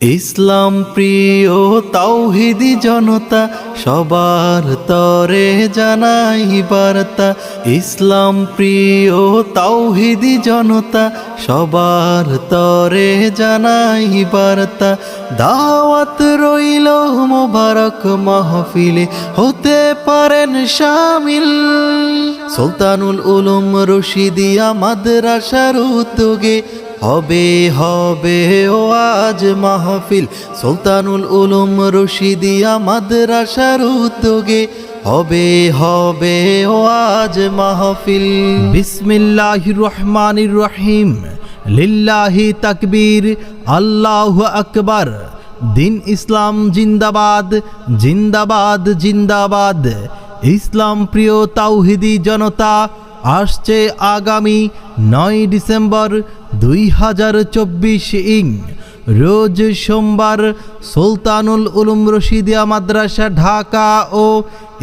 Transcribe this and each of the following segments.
ইসলাম প্রিয় তাওহিদি জনতা, সবার তরে জানাই বার্তা। ইসলাম প্রিয় তাওহিদি জনতা, সবার তরে জানাই বার্তা। দাওয়াত রইল মোবারক মাহফিলে, হতে পারেন সামিল সুলতানুল উলুম রশিদিয়া মাদ্রাসার উদ্যোগে হবে হবে ও আজ মাহফিল। সুলতানুল উলুম রশিদিয়া মাদ্রাসার উদ্যোগে হবে হবে ও আজ মাহফিল। বিসমিল্লাহির রহমানির রহিম। লিল্লাহি তাকবীর। আল্লাহু আকবার। দিন ইসলাম জিন্দাবাদ জিন্দাবাদ জিন্দাবাদ। ইসলাম প্রিয় তাওহিদি জনতা, আসছে আগামী নয় ডিসেম্বর দুই হাজার চব্বিশ ইং, রোজ সোমবার সুলতানুল উলুম রশিদিয়া মাদ্রাসা, ঢাকা ও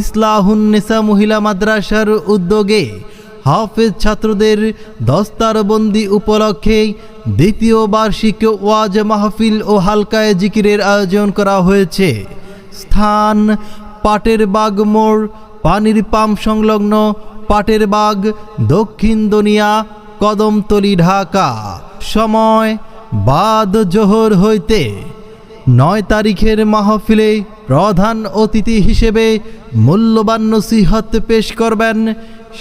ইসলাহুন্নেসা মহিলা মাদ্রাসার উদ্যোগে হাফেজ ছাত্রদের দস্তারবন্দি উপলক্ষে দ্বিতীয় বার্ষিক ওয়াজ মাহফিল ও হালকায় জিকিরের আয়োজন করা হয়েছে। স্থান পাটের বাগ মোড়, পানির পাম্প সংলগ্ন পাটের বাগ, দক্ষিণ দুনিয়া কদমতলি ঢাকা। সময় বাদ জোহর হইতে নয় তারিখের মাহফিলে প্রধান অতিথি হিসেবে মূল্যবান নসিহত পেশ করবেন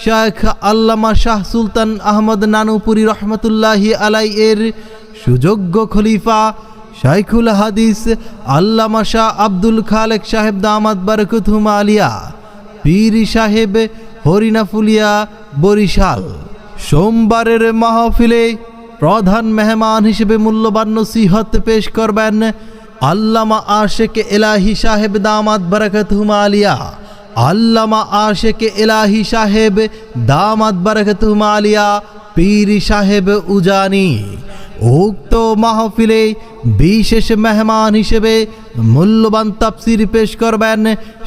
শেখ আল্লামা শাহ সুলতান আহমদ নানুপুরি রহমতুল্লাহি আলাই এর সুযোগ্য খলিফা শাইখুল হাদিস আল্লামা শাহ আব্দুল খালেক সাহেব দামাদ বারকুথুম আলিয়া, পীর সাহেব হরিনাফুলিয়া বরিশাল। সোমবারের মাহফিলে প্রধান মেহমান হিসেবে মূল্যবান নসিহত পেশ করবেন আল্লামা আশেক এলাহি সাহেব দামাদ বারাকাতুহুম আলিয়া। আল্লামা আশেক এলাহি সাহেব দামাদ বারাকাতুহুম আলিয়া, পীর সাহেব উজানি। উক্ত মাহফিলে বিশেষ মেহমান হিসেবে মূল্যবান তাফসির পেশ করবেন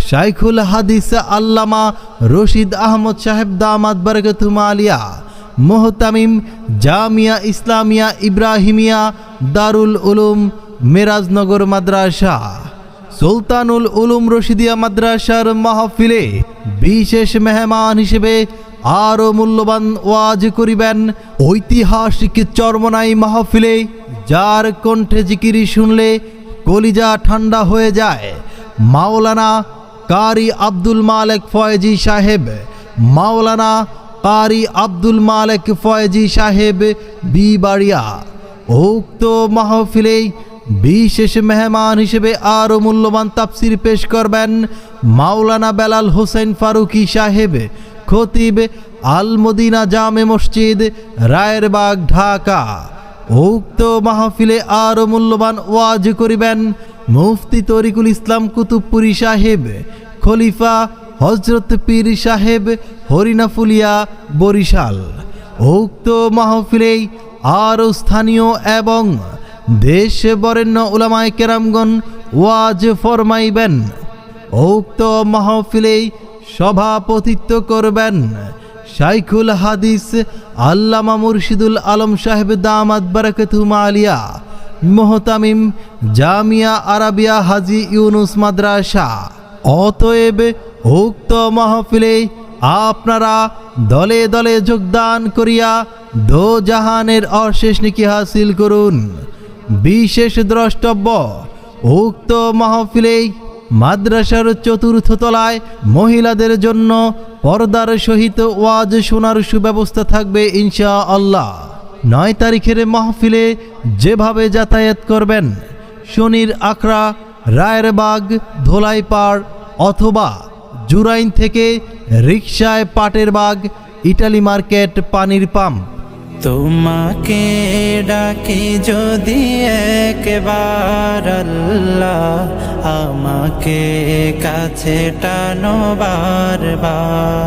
শাইখুল হাদিস আল্লামা রশিদ আহমদ সাহেব দামাদ বরগতুম আলিয়া। মোহতামিম জামিয়া ইসলামিয়া ইব্রাহিমিয়া দারুল উলুম মেরাজনগর মাদ্রাসা, সুলতানুল উলুম রশিদিয়া মাদ্রাসার মাহফিলে বিশেষ মেহমান হিসেবে আরও মূল্যবান ওয়াজ করিবেন। ঐতিহাসিক চরমনাই মাহফিলে যার কণ্ঠে জিকিরি শুনলে কলিজা ঠান্ডা হয়ে যায়। মাওলানা কারি আব্দুল মালেক ফয়েজি সাহেব, মাওলানা কারি আব্দুল মালেক ফয়েজি সাহেব বিবাড়িয়া। উক্ত মাহফিলেই বিশেষ মেহমান হিসেবে আরও মূল্যবান তাফসির পেশ করবেন মাওলানা বেলাল হোসেন ফারুকি সাহেব, খতিব আল মদিনা জামে মসজিদ, রায়েরবাগ, ঢাকা। উক্ত মাহফিলে আরও মূল্যবান ওয়াজ করিবেন মুফতি তরিকুল ইসলাম কুতুবপুরি সাহেব, খলিফা হজরত পীর সাহেব হরিনাফুলিয়া বরিশাল। উক্ত মাহফিলেই আরও স্থানীয় এবং দেশ বরেণ্য উলামায় কেরামগণ ওয়াজ ফরমাইবেন। উক্ত মাহফিলেই সভাপতিত্ব করবেন শাইখুল হাদিস আল্লামা মুর্শিদুল আলম সাহেব দামাদ বারাকাতুম আলিয়া মোহতামিম জামিয়া আরাবিয়া হাজি ইউনুস মাদ্রাসা। অতএব উক্ত মাহফিলে আপনারা দলে দলে যোগদান করিয়া দো জাহানের অশেষ নিকি হাসিল করুন। বিশেষ দ্রষ্টব্য, উক্ত মাহফিলেই মাদ্রাসার চতুর্থ তলায় মহিলাদের জন্য পর্দার সহিত ওয়াজ শোনার সুব্যবস্থা থাকবে ইনশা আল্লাহ নয় তারিখের মাহফিলে যেভাবে যাতায়াত করবেন, শনির আখড়া, রায়েরবাগ, ধোলাইপাড় অথবা জুরাইন থেকে রিকশায় পাটের বাগ, ইটালি মার্কেট পানির পাম্প। তোমাকে ডাকি যদি একবার আল্লাহ আমাকে কাছে টানো বারবার।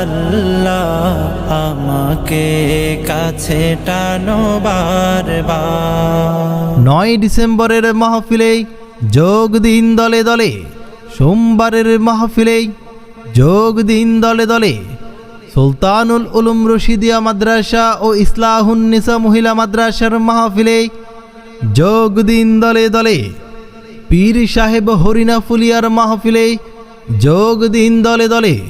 আল্লাহ আমাকে কাছে টানো বারবার। নয় ডিসেম্বরের মাহফিলেই যোগ দিন দলে দলে, সোমবারের মাহফিলেই যোগ দিন দলে দলে, সুলতানুল উলুম রশিদিয়া মাদ্রাসা ও ইসলাহুন্নিসা মহিলা মাদ্রাসার মাহফিলে যোগ দিন দলে দলে, পীর সাহেব হরিনা ফুলিয়ার মাহফিলে যোগ দিন দলে দলে,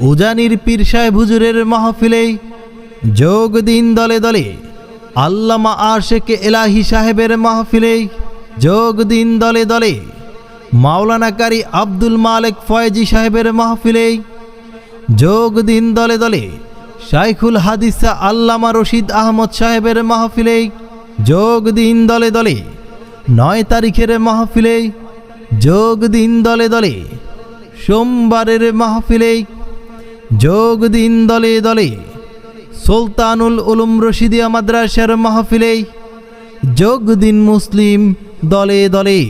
উজানির পীর সাহেব হুজুরের মাহফিলে। যোগ দিন দলে দলে, আল্লামা আশেক এলাহি সাহেবের মাহফিলে। যোগ দিন দলে দলে, মাওলানা কারি আব্দুল মালেক ফয়েজি সাহেবের মাহফিলে। যোগ দিন দলে দলে, শাইখুল হাদিসা আল্লামা রশিদ আহমদ সাহেবের মাহফিলে। যোগ দিন দলে দলে, নয় তারিখের মাহফিলে। যোগ দিন দলে দলে সোমবারের মাহফিলে যোগ দিন দলে দলে সুলতানুল উলুম রশিদিয়া মাদ্রাসার মাহফিলে যোগ দিন মুসলিম দলে দলে।